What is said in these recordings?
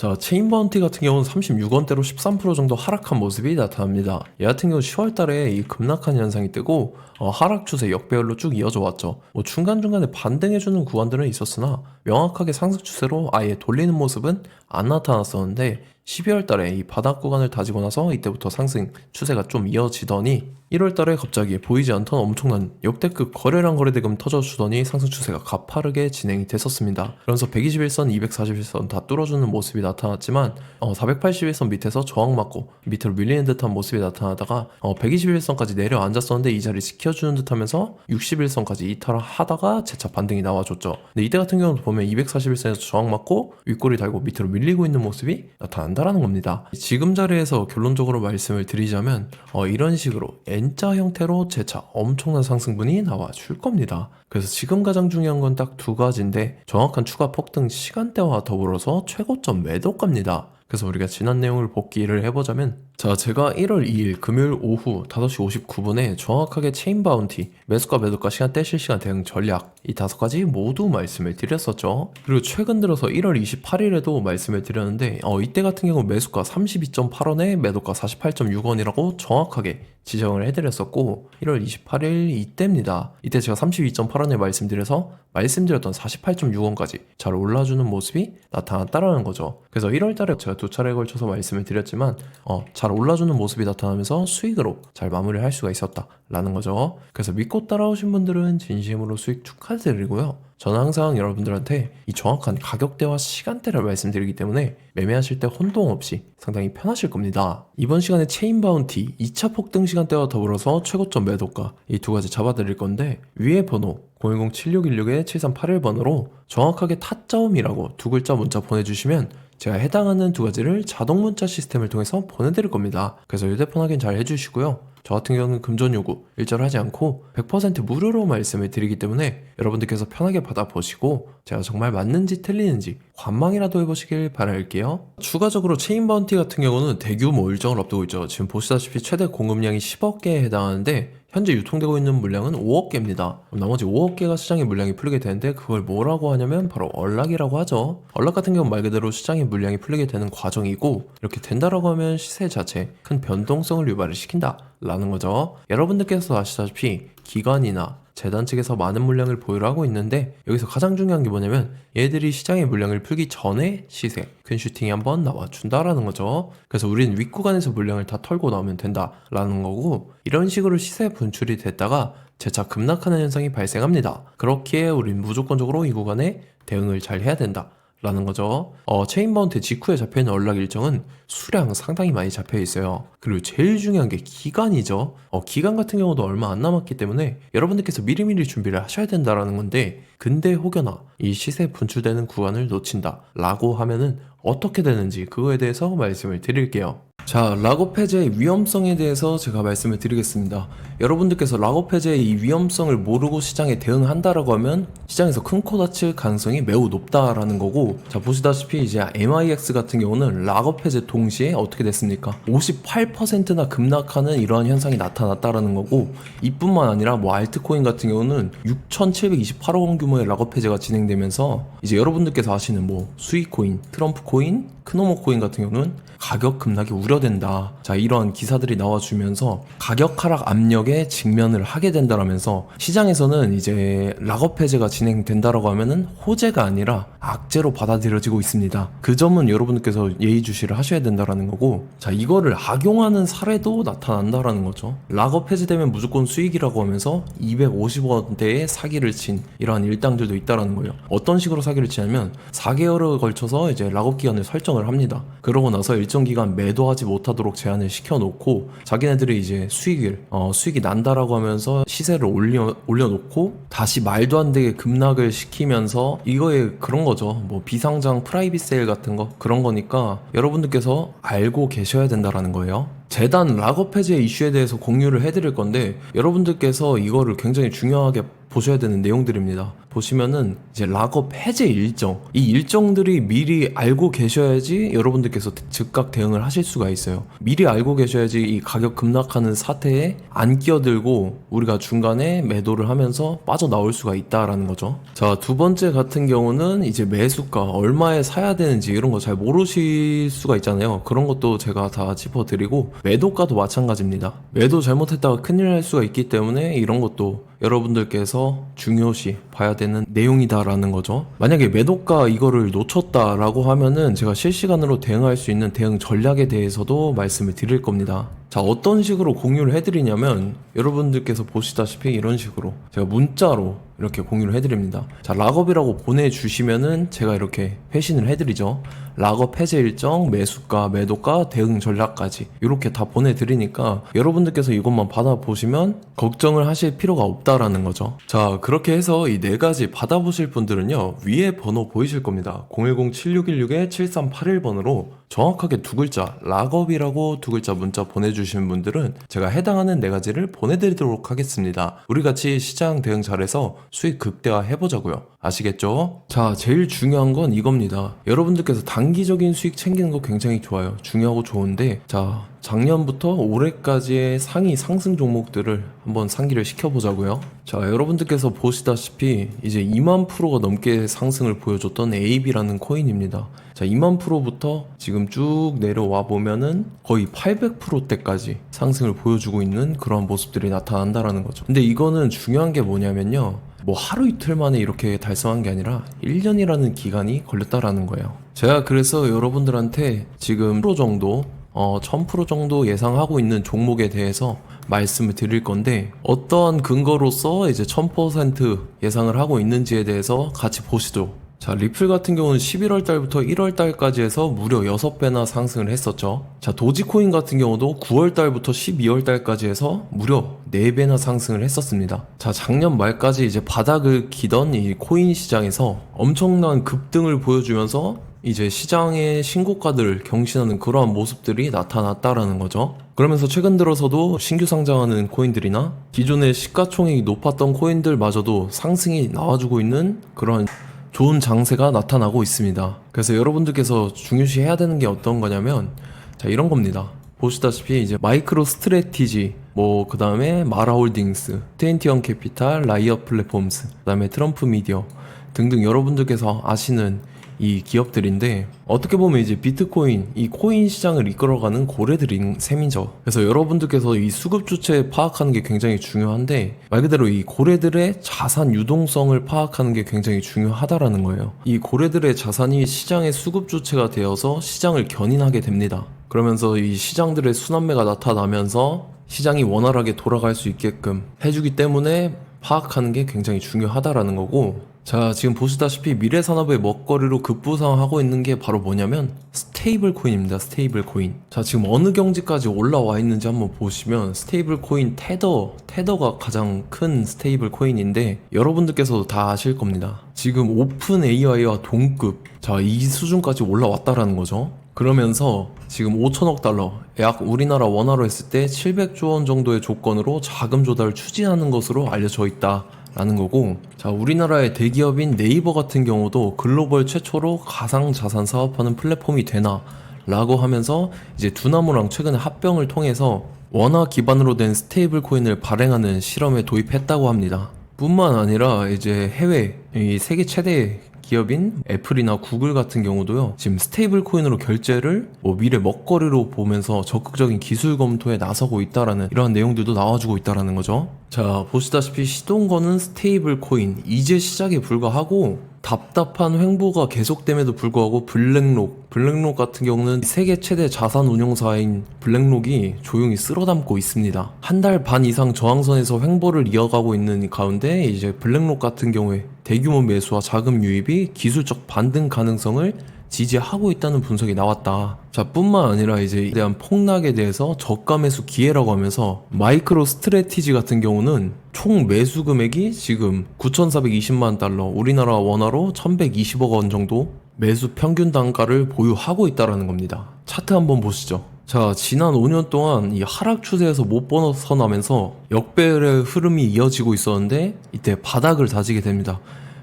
자, 체인 바운티 같은 경우는 36원대로 13% 정도 하락한 모습이 나타납니다. 얘 같은 경우 10월 달에 이 급락한 현상이 뜨고 어, 하락 추세 역배열로 쭉 이어져 왔죠. 뭐 중간중간에 반등해주는 구간들은 있었으나 명확하게 상승 추세로 아예 돌리는 모습은 안 나타났었는데 12월 달에 이 바닥 구간을 다지고 나서 이때부터 상승 추세가 좀 이어지더니 1월 달에 갑자기 보이지 않던 엄청난 역대급 거래량 거래대금 터져주더니 상승 추세가 가파르게 진행이 됐었습니다. 그러면서 121선, 241선 다 뚫어주는 모습이 나타났지만 어, 481선 밑에서 저항 맞고 밑으로 밀리는 듯한 모습이 나타나다가 어, 121선까지 내려앉았었는데 이 자리 지켜주는 듯 하면서 61선까지 이탈하다가 재차 반등이 나와줬죠. 근데 이때 같은 경우는 보면 241선에서 저항 맞고 윗꼬리 달고 밑으로 밀리고 있는 모습이 나타난다 라는 겁니다. 지금 자리에서 결론적으로 말씀을 드리자면 어, 이런 식으로 N자 형태로 재차 엄청난 상승분이 나와줄 겁니다. 그래서 지금 가장 중요한 건 딱 두 가지인데 정확한 추가 폭등 시간대와 더불어서 최고점 매도가입니다. 그래서 우리가 지난 내용을 복기를 해보자면 자 제가 1월 2일 금요일 오후 5시 59분에 정확하게 체인 바운티 매수가 매도가 시간대 실시간 대응 전략 이 다섯 가지 모두 말씀을 드렸었죠. 그리고 최근 들어서 1월 28일에도 말씀을 드렸는데 어, 이때 같은 경우 매수가 32.8원에 매도가 48.6원이라고 정확하게 지정을 해드렸었고 1월 28일 이때입니다. 이때 제가 32.8원에 말씀드려서 말씀드렸던 48.6원까지 잘 올라주는 모습이 나타났다라는 거죠. 그래서 1월 달에 제가 두 차례에 걸쳐서 말씀을 드렸지만 어, 잘 올라주는 모습이 나타나면서 수익으로 잘 마무리할 수가 있었다라는 거죠. 그래서 믿고 따라오신 분들은 진심으로 수익 축하드리고요. 저는 항상 여러분들한테 이 정확한 가격대와 시간대를 말씀드리기 때문에 매매하실 때 혼동 없이 상당히 편하실 겁니다. 이번 시간에 체인 바운티 2차 폭등 시간대와 더불어서 최고점 매도가 이 두 가지 잡아드릴 건데 위에 번호 010-7616-7381번으로 정확하게 타짜음이라고 두 글자 문자 보내주시면 제가 해당하는 두 가지를 자동 문자 시스템을 통해서 보내드릴 겁니다. 그래서 휴대폰 확인 잘 해주시고요. 저 같은 경우는 금전 요구 일절 하지 않고 100% 무료로 말씀을 드리기 때문에 여러분들께서 편하게 받아보시고 제가 정말 맞는지 틀리는지 관망이라도 해보시길 바랄게요. 추가적으로 체인 바운티 같은 경우는 대규모 일정을 앞두고 있죠. 지금 보시다시피 최대 공급량이 10억 개에 해당하는데 현재 유통되고 있는 물량은 5억 개입니다. 나머지 5억 개가 시장의 물량이 풀리게 되는데 그걸 뭐라고 하냐면 바로 얼락이라고 하죠. 얼락 같은 경우는 말 그대로 시장의 물량이 풀리게 되는 과정이고 이렇게 된다라고 하면 시세 자체 큰 변동성을 유발을 시킨다. 라는 거죠. 여러분들께서 아시다시피 기관이나 재단 측에서 많은 물량을 보유를 하고 있는데 여기서 가장 중요한 게 뭐냐면 얘들이 시장의 물량을 풀기 전에 시세 큰 슈팅이 한번 나와준다라는 거죠. 그래서 우리는 윗구간에서 물량을 다 털고 나오면 된다라는 거고 이런 식으로 시세 분출이 됐다가 재차 급락하는 현상이 발생합니다. 그렇기에 우린 무조건적으로 이 구간에 대응을 잘 해야 된다. 라는 거죠. 어, 체인바운트 직후에 잡혀있는 연락 일정은 수량 상당히 많이 잡혀 있어요. 그리고 제일 중요한 게 기간이죠. 어, 기간 같은 경우도 얼마 안 남았기 때문에 여러분들께서 미리미리 준비를 하셔야 된다라는 건데, 근데 혹여나 이 시세 분출되는 구간을 놓친다 라고 하면은 어떻게 되는지 그거에 대해서 말씀을 드릴게요. 자, 락업 해제의 위험성에 대해서 제가 말씀을 드리겠습니다. 여러분들께서 락업 해제의 이 위험성을 모르고 시장에 대응한다라고 하면 시장에서 큰 코 다칠 가능성이 매우 높다라는 거고, 자, 보시다시피 이제 MIX 같은 경우는 락업 해제 동시에 어떻게 됐습니까? 58%나 급락하는 이러한 현상이 나타났다라는 거고, 이뿐만 아니라 뭐 알트코인 같은 경우는 6,728억 원 규모의 락업 해제가 진행되면서 이제 여러분들께서 아시는 뭐 수익코인, 트럼프 코인, 크노모 코인 같은 경우는 가격 급락이 우려된다. 자, 이러한 기사들이 나와주면서 가격 하락 압력에 직면을 하게 된다라면서 시장에서는 이제 락업 해제가 진행된다라고 하면은 호재가 아니라 악재로 받아들여지고 있습니다. 그 점은 여러분들께서 예의주시를 하셔야 된다라는 거고, 자, 이거를 악용하는 사례도 나타난다라는 거죠. 락업 해제되면 무조건 수익이라고 하면서 250원대의 사기를 친 이러한 일당들도 있다라는 거예요. 어떤 식으로 사기를 치냐면 4개월에 걸쳐서 이제 락업 기간을 설정 을 합니다. 그러고 나서 일정 기간 매도하지 못하도록 제한을 시켜놓고 자기네들이 이제 수익을 어, 수익이 난다라고 하면서 시세를 올려 올려놓고 다시 말도 안 되게 급락을 시키면서 이거에 그런 거죠. 뭐 비상장 프라이빗 세일 같은 거 그런 거니까 여러분들께서 알고 계셔야 된다라는 거예요. 재단 락업 해제 이슈에 대해서 공유를 해드릴 건데 여러분들께서 이거를 굉장히 중요하게 보셔야 되는 내용들입니다. 보시면은 이제 락업 해제 일정 이 일정들이 미리 알고 계셔야지 여러분들께서 즉각 대응을 하실 수가 있어요. 미리 알고 계셔야지 이 가격 급락하는 사태에 안 끼어들고 우리가 중간에 매도를 하면서 빠져나올 수가 있다라는 거죠. 자, 두 번째 같은 경우는 이제 매수가 얼마에 사야 되는지 이런 거 잘 모르실 수가 있잖아요. 그런 것도 제가 다 짚어드리고 매도가도 마찬가지입니다. 매도 잘못했다가 큰일 날 수가 있기 때문에 이런 것도 여러분들께서 중요시 봐야 되는 내용이다라는 거죠. 만약에 매도가 이거를 놓쳤다라고 하면은 제가 실시간으로 대응할 수 있는 대응 전략에 대해서도 말씀을 드릴 겁니다. 자, 어떤 식으로 공유를 해드리냐면 여러분들께서 보시다시피 이런 식으로 제가 문자로 이렇게 공유를 해드립니다. 자, 락업이라고 보내주시면은 제가 이렇게 회신을 해드리죠. 락업 해제 일정, 매수가, 매도가, 대응 전략까지 이렇게 다 보내드리니까 여러분들께서 이것만 받아보시면 걱정을 하실 필요가 없다라는 거죠. 자, 그렇게 해서 이 네 가지 받아보실 분들은요, 위에 번호 보이실 겁니다. 010-7616-7381번으로 정확하게 두 글자, 락업이라고 두 글자 문자 보내주 신 분들은 제가 해당하는 네 가지를 보내드리도록 하겠습니다. 우리 같이 시장 대응 잘해서 수익 극대화 해보자고요. 아시겠죠? 자, 제일 중요한 건 이겁니다. 여러분들께서 단기적인 수익 챙기는 거 굉장히 좋아요. 중요하고 좋은데, 자, 작년부터 올해까지의 상위 상승 종목들을 한번 상기를 시켜보자고요. 자, 여러분들께서 보시다시피 이제 2만 프로가 넘게 상승을 보여줬던 AB라는 코인입니다. 자, 2만 프로부터 지금 쭉 내려와 보면은 거의 800%대까지 상승을 보여주고 있는 그런 모습들이 나타난다라는 거죠. 근데 이거는 중요한 게 뭐냐면요. 뭐 하루 이틀 만에 이렇게 달성한 게 아니라 1년이라는 기간이 걸렸다라는 거예요. 제가 그래서 여러분들한테 지금 프로 정도 어, 1000% 정도 예상하고 있는 종목에 대해서 말씀을 드릴 건데 어떠한 근거로서 이제 1000% 예상을 하고 있는지에 대해서 같이 보시죠. 자, 리플 같은 경우는 11월 달부터 1월 달까지 해서 무려 6배나 상승을 했었죠. 자, 도지코인 같은 경우도 9월 달부터 12월 달까지 해서 무려 4배나 상승을 했었습니다. 자, 작년 말까지 이제 바닥을 기던 이 코인 시장에서 엄청난 급등을 보여주면서 이제 시장의 신고가들을 경신하는 그러한 모습들이 나타났다라는 거죠. 그러면서 최근 들어서도 신규 상장하는 코인들이나 기존의 시가총액이 높았던 코인들마저도 상승이 나와주고 있는 그런 좋은 장세가 나타나고 있습니다. 그래서 여러분들께서 중요시 해야 되는 게 어떤 거냐면 자 이런 겁니다. 보시다시피 이제 마이크로 스트레티지 뭐 그 다음에 마라홀딩스, 트웬티원 캐피탈, 라이어 플랫폼스, 그 다음에 트럼프 미디어 등등 여러분들께서 아시는 이 기업들인데 어떻게 보면 이제 비트코인 이 코인 시장을 이끌어가는 고래들인 셈이죠. 그래서 여러분들께서 이 수급 주체 파악하는 게 굉장히 중요한데 말 그대로 이 고래들의 자산 유동성을 파악하는 게 굉장히 중요하다라는 거예요. 이 고래들의 자산이 시장의 수급 주체가 되어서 시장을 견인하게 됩니다. 그러면서 이 시장들의 순환매가 나타나면서 시장이 원활하게 돌아갈 수 있게끔 해주기 때문에 파악하는 게 굉장히 중요하다라는 거고 자, 지금 보시다시피 미래 산업의 먹거리로 급부상하고 있는 게 바로 뭐냐면 스테이블 코인입니다. 스테이블 코인. 자, 지금 어느 경지까지 올라와 있는지 한번 보시면 스테이블 코인 테더, 테더가 가장 큰 스테이블 코인인데 여러분들께서도 다 아실 겁니다. 지금 오픈 AI와 동급. 자, 이 수준까지 올라왔다라는 거죠. 그러면서 지금 5천억 달러, 약 우리나라 원화로 했을 때 700조 원 정도의 조건으로 자금 조달을 추진하는 것으로 알려져 있다. 라는 거고 자 우리나라의 대기업인 네이버 같은 경우도 글로벌 최초로 가상 자산 사업하는 플랫폼이 되나 라고 하면서 이제 두나무랑 최근에 합병을 통해서 원화 기반으로 된 스테이블 코인을 발행하는 실험에 도입했다고 합니다. 뿐만 아니라 이제 해외 이 세계 최대 기업인 애플이나 구글 같은 경우도요 지금 스테이블 코인으로 결제를 뭐 미래 먹거리로 보면서 적극적인 기술 검토에 나서고 있다라는 이러한 내용들도 나와주고 있다라는 거죠. 자 보시다시피 시동거는 스테이블 코인. 이제 시작에 불과하고 답답한 횡보가 계속됨에도 불구하고 블랙록 블랙록 같은 경우는 세계 최대 자산 운용사인 블랙록이 조용히 쓸어담고 있습니다. 한 달 반 이상 저항선에서 횡보를 이어가고 있는 가운데 이제 블랙록 같은 경우에 대규모 매수와 자금 유입이 기술적 반등 가능성을 지지하고 있다는 분석이 나왔다. 자, 뿐만 아니라 이제 에 대한 폭락에 대해서 저가 매수 기회라고 하면서 마이크로 스트레티지 같은 경우는 총 매수 금액이 지금 9,420만 달러, 우리나라 원화로 1,120억 원 정도 매수 평균 단가를 보유하고 있다라는 겁니다. 차트 한번 보시죠. 자, 지난 5년 동안 이 하락 추세에서 못 벗어나면서 역배열의 흐름이 이어지고 있었는데 이때 바닥을 다지게 됩니다.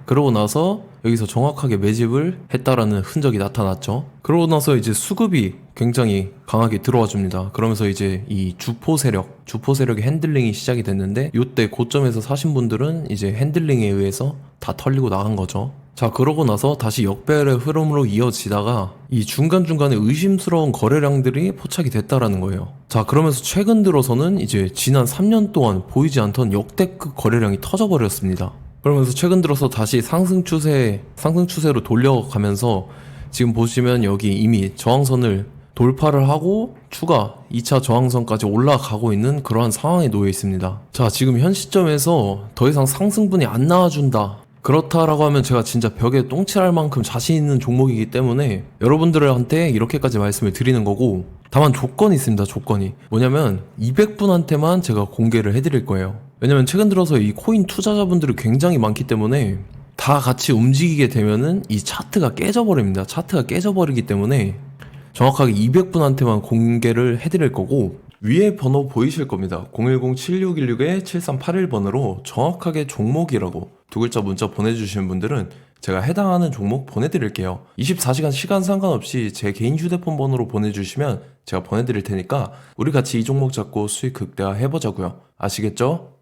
그러고 나서 여기서 정확하게 매집을 했다라는 흔적이 나타났죠. 그러고 나서 이제 수급이 굉장히 강하게 들어와 줍니다. 그러면서 이제 이 주포 세력, 주포 세력의 핸들링이 시작이 됐는데 이때 고점에서 사신 분들은 이제 핸들링에 의해서 다 털리고 나간 거죠. 자, 그러고 나서 다시 역배열의 흐름으로 이어지다가 이 중간중간에 의심스러운 거래량들이 포착이 됐다라는 거예요. 자, 그러면서 최근 들어서는 이제 지난 3년 동안 보이지 않던 역대급 거래량이 터져버렸습니다. 그러면서 최근 들어서 다시 상승 추세, 상승 추세로 돌려가면서 지금 보시면 여기 이미 저항선을 돌파를 하고 추가 2차 저항선까지 올라가고 있는 그러한 상황에 놓여 있습니다. 자, 지금 현 시점에서 더 이상 상승분이 안 나와준다. 그렇다라고 하면 제가 진짜 벽에 똥칠할 만큼 자신 있는 종목이기 때문에 여러분들한테 이렇게까지 말씀을 드리는 거고 다만 조건이 있습니다 조건이 뭐냐면 200분한테만 제가 공개를 해드릴 거예요 왜냐면 최근 들어서 이 코인 투자자분들이 굉장히 많기 때문에 다 같이 움직이게 되면은 이 차트가 깨져버립니다 차트가 깨져버리기 때문에 정확하게 200분한테만 공개를 해드릴 거고 위에 번호 보이실 겁니다. 010-7616-7381번으로 정확하게 종목이라고 두 글자 문자 보내주시는 분들은 제가 해당하는 종목 보내드릴게요. 24시간 시간 상관없이 제 개인 휴대폰 번호로 보내주시면 제가 보내드릴 테니까 우리 같이 이 종목 잡고 수익 극대화 해보자고요. 아시겠죠?